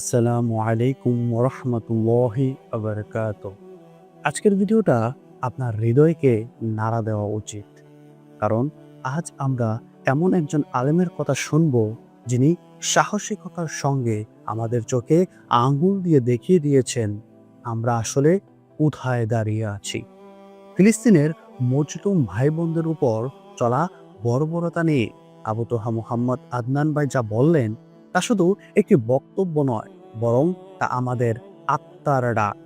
আসসালামু আলাইকুম রহমতুল্লাহি আবরকাত। আজকের ভিডিওটা আপনার হৃদয়কে নাড়া দেওয়া উচিত। কারণ আজ আমরা এমন একজন আলেমের কথা শুনব, যিনি সাহসিকতার সঙ্গে আমাদের চোখে আঙ্গুল দিয়ে দেখিয়ে দিয়েছেন, আমরা আসলে কোথায় দাঁড়িয়ে আছি। ফিলিস্তিনের মজলুম ভাই বোনদের উপর চলা বর্বরতা নিয়ে আবু তোহা মুহাম্মদ আদনান ভাই যা বললেন তা শুধু একটি বক্তব্য নয়, বরং তা আমাদের আত্মার ডাক।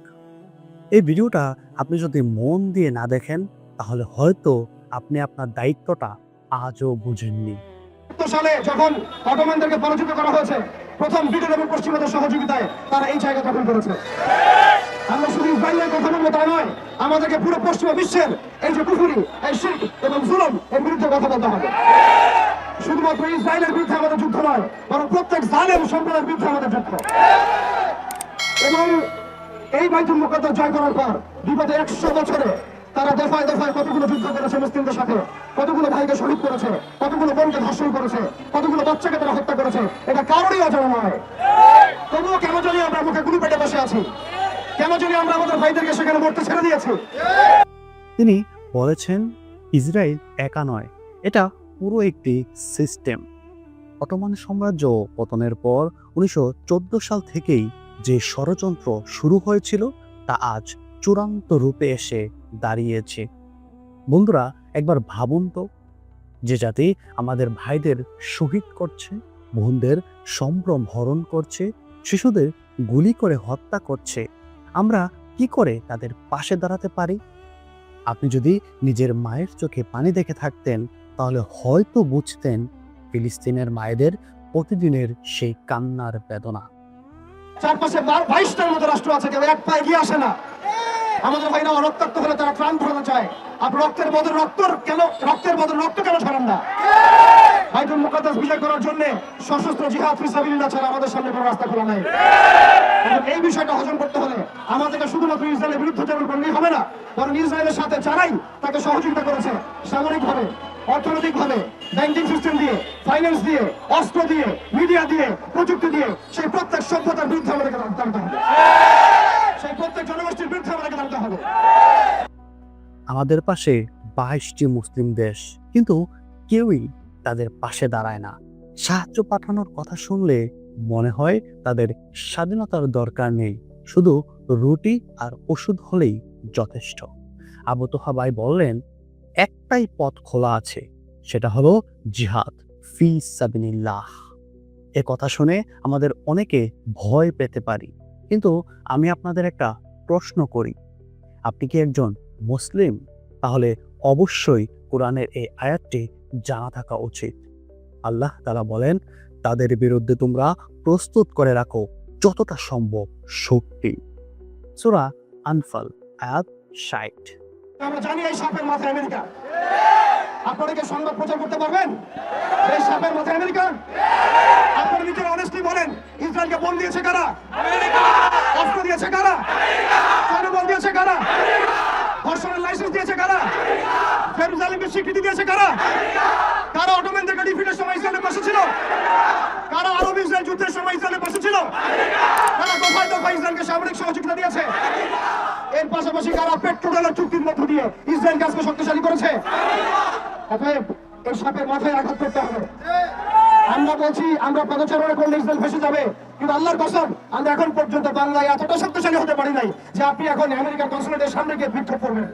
এই ভিডিওটা আপনি যদি মন দিয়ে না দেখেন, তাহলে হয়তো আপনি আপনার দায়িত্বটা আজও বুঝেননি। সালে যখন অটোম্যানদেরকে পরাজিত করা হয়েছে, প্রথম ব্রিটেন এবং পশ্চিমাদের সহযোগিতায় তারা এই জায়গা দখল করেছে। আমরা শুধু ইসরায়েলের কথা বলব তা নয়, আমাদেরকে পুরো পশ্চিমা বিশ্বের এই যে কুফুরি, এই শিখ এবং জুলম এর বিরুদ্ধে কথা বলতে হবে। শুধুমাত্র ইসরায়েলের বিরুদ্ধে আমাদের যুদ্ধ নয়, বরং প্রত্যেক জালেম সম্প্রদায়ের বিরুদ্ধে আমাদের যুদ্ধ। এবং এই বাইতুল মুকদ্দাস জয় করার পর বিগত একশো বছরে তারা দফায় দফায় কতগুলো যুদ্ধ করেছে মুসলিমদের সাথে, কতগুলো ভাইকে শহীদ করেছে, কতগুলো বোনকে ধর্ষণ করেছে, কতগুলো বাচ্চাকে তারা হত্যা করেছে, এটা কারোরই অজানা নয়। তবুও কেন জানি আমরা মুখে গুলি পেটে বসে আছি? কেন জানি আমরা আমাদের ভাইদেরকে সেখানে মরতে ছেড়ে দিয়েছি? তিনি বলেছেন, ইসরায়েল একা নয়, এটা পুরো একটি সিস্টেম। অটোমান সাম্রাজ্য পতনের পর উনিশশো চোদ্দ সাল থেকেই যে ষড়যন্ত্র শুরু হয়েছিল, তা আজ চূড়ান্ত রূপে এসে দাঁড়িয়েছে। বন্ধুরা, একবার ভাবুন তো, যে জাতি আমাদের ভাইদের শহীদ করছে, বোনদের সম্ভ্রম হরণ করছে, শিশুদের গুলি করে হত্যা করছে, আমরা কি করে তাদের পাশে দাঁড়াতে পারি? আপনি যদি নিজের মায়ের চোখে পানি দেখে থাকতেন তাহলে হয়তো বুঝতেন ফিলিস্তিনের মায়েদের প্রতিদিনের সেই কান্নার বেদনা। চারপাশে বাইশটার মতো রাষ্ট্র আছে, কেউ এক পায়ে গিয়ে আসে না। আমাদের ভাইরা হলে তারা ধরাতে চায়। আপনি রক্তের বদল রক্ত কেন রক্তের বদল রক্ত কেন না? বিজয় করার জন্য সশস্ত্র জিহাদ ছাড়া আমাদের সামনে কোনো রাস্তা খোলা নাই। এই বিষয়টা হজম করতে হলে আমাদেরকে শুধুমাত্র ইসরায়েলের বিরুদ্ধে করলেই হবে না, বরং ইসরায়েলের সাথে যারাই তাকে সহযোগিতা করেছে, সামরিকভাবে অর্থনৈতিকভাবে ব্যাংকিং সিস্টেম দিয়ে ফাইন্যান্স দিয়ে, অস্ত্র দিয়ে মিডিয়া দিয়ে, প্রযুক্তি দিয়ে, সেই প্রত্যেক সভ্যতার বিরুদ্ধে আমাদেরকে দাঁড়াতে হবে। সেই প্রত্যেক জনগোষ্ঠীর বিরুদ্ধে আমাদেরকে দাঁড়াতে হবে। আমাদের পাশে বাইশটি মুসলিম দেশ, কিন্তু কেউই তাদের পাশে দাঁড়ায় না। সাহায্য পাঠানোর কথা শুনলে মনে হয় তাদের স্বাধীনতার দরকার নেই। শুধু রুটি আর ওষুধ হলেই যথেষ্ট। আবু তোহা ভাই বললেন একটাই পথ খোলা আছে, সেটা হলো জিহাদ, ফি সাবিনিল্লাহ এ কথা শুনে আমাদের অনেকে ভয় পেতে পারি, কিন্তু আমি আপনাদের একটা প্রশ্ন করি। আপনি কি একজন মুসলিম? তাহলে অবশ্যই কোরআনের এই আয়াতটি জানা থাকা উচিত। আল্লাহ তালা বলেন, তাদের বিরুদ্ধে তোমরা প্রস্তুত করে রাখো যতটা সম্ভব শক্তি। সুরা আনফাল, আয়াত ষাট। আমরা জানি এই সাপের মাথায় আমেরিকা। আপনারা কি সংবাদ প্রচার করতে পারবেন? এই সাপের মাথায় আমেরিকা? আপনারা নিজের অনেস্টলি বলেন ইসরায়েলকে বল দিয়েছে কারা? অস্ত্র দিয়েছে কারা? জনবল দিয়েছে কারা? ধর্ষণের লাইসেন্স দিয়েছে কারা? জেরুজালেমের স্বীকৃতি দিয়েছে কারা? কারা অটোম্যানদেরকে ডিফিটের সময় ইসরায়েলের পাশে ছিল? কারা আরব ইসরায়েল যুদ্ধের সময় ইসরায়েলের পাশে ছিল? কারা দফায় দফায় ইসরায়েলকে সামরিক সহযোগিতা দিয়েছে? এর পাশাপাশি কারা পেট্রোলের চুক্তির মধ্য দিয়ে ইসরায়েল গাছকে শক্তিশালী করেছে? অতএব এই সাপের মাথায় আঘাত করতে হবে। আমরা বলছি, আমরা পদচারণা করলে ইসরায়েল ভেসে যাবে। কিন্তু আল্লাহর কসম, আমরা এখন পর্যন্ত বাংলায় এতটা শক্তিশালী হতে পারি নাই যে আপনি এখন আমেরিকার কনসুলেটের সামনে গিয়ে বিক্ষোভ করবেন।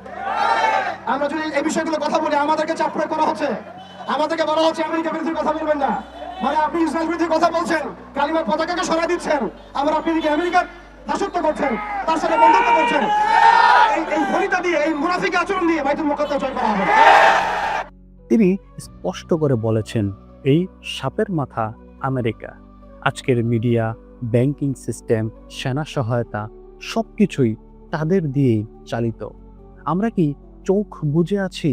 আমরা যদি এই বিষয়গুলো কথা বলি, আমাদেরকে চাপ প্রয়োগ করা হচ্ছে, আমাদেরকে বলা হচ্ছে আমেরিকা বিরুদ্ধে কথা বলবেন না। মানে আপনি ইসরায়েল বিরুদ্ধে কথা বলছেন কালিমার পতাকাকে সরাই দিচ্ছেন। আবার আপনি আমেরিকার দাসত্ব করছেন, তার সাথে বন্ধুত্ব করছেন। এই ভরিতা দিয়ে, এই মুনাফিক আচরণ দিয়ে বাইতুল মুকাদ্দাস জয় করা হবে। তিনি স্পষ্ট করে বলেছেন, এই সাপের মাথা আমেরিকা। আজকের মিডিয়া, ব্যাংকিং সিস্টেম, সেনা সহায়তা, সবকিছুই তাদের দিয়েই চালিত। আমরা কি চোখ বুঝে আছি?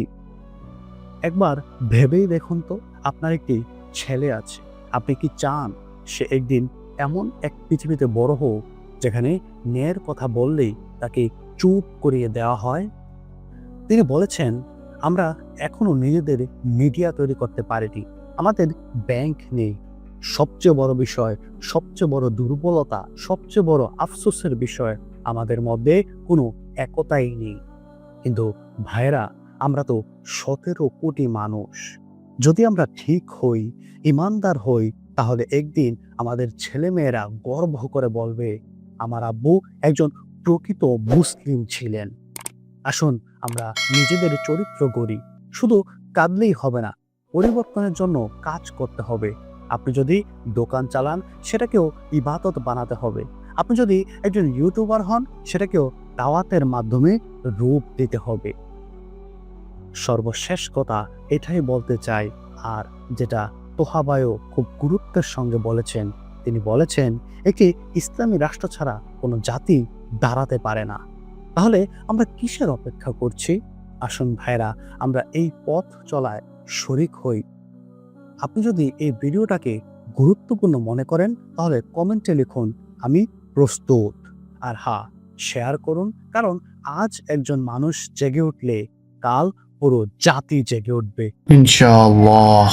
একবার ভেবেই দেখুন তো, আপনার একটি ছেলে আছে। আপনি কি চান সে একদিন এমন এক পৃথিবীতে বড় হোক? যেখানে ন্যায়ের কথা বললেই তাকে চুপ করিয়ে দেওয়া হয়। তিনি বলেছেন, আমরা এখনও নিজেদের মিডিয়া তৈরি করতে পারিনি। আমাদের ব্যাংক নেই। সবচেয়ে বড় বিষয়, সবচেয়ে বড় দুর্বলতা, সবচেয়ে বড় আফসোসের বিষয়, আমাদের মধ্যে কোনো একতাই নেই। কিন্তু ভাইরা আমরা তো সতেরো কোটি মানুষ। যদি আমরা ঠিক হই, ইমানদার হই, তাহলে একদিন আমাদের ছেলেমেয়েরা গর্ব করে বলবে আমার আব্বু একজন প্রকৃত মুসলিম ছিলেন। আসুন, আমরা নিজেদের চরিত্র গড়ি। শুধু কাঁদলেই হবে না, পরিবর্তনের জন্য কাজ করতে হবে। আপনি যদি দোকান চালান, সেটাকেও ইবাদত বানাতে হবে। আপনি যদি একজন ইউটিউবার হন, সেটাকেও দাওয়াতের মাধ্যমে রূপ দিতে হবে। সর্বশেষ কথা এটাই বলতে চাই, আর যেটা তোহাবায়ও খুব গুরুত্বের সঙ্গে বলেছেন তিনি বলেছেন, একটি ইসলামী রাষ্ট্র ছাড়া কোনো জাতি দাঁড়াতে পারে না। তাহলে আমরা কিসের অপেক্ষা করছি? আসুন ভাইরা আমরা এই পথ চলায় শরিক হই। আপনি যদি এই ভিডিওটাকে গুরুত্বপূর্ণ মনে করেন, তাহলে কমেন্টে লিখুন, আমি প্রস্তুত। আর হ্যাঁ শেয়ার করুন, কারণ আজ একজন মানুষ জেগে উঠলে কাল পুরো জাতি জেগে উঠবে। Inshallah.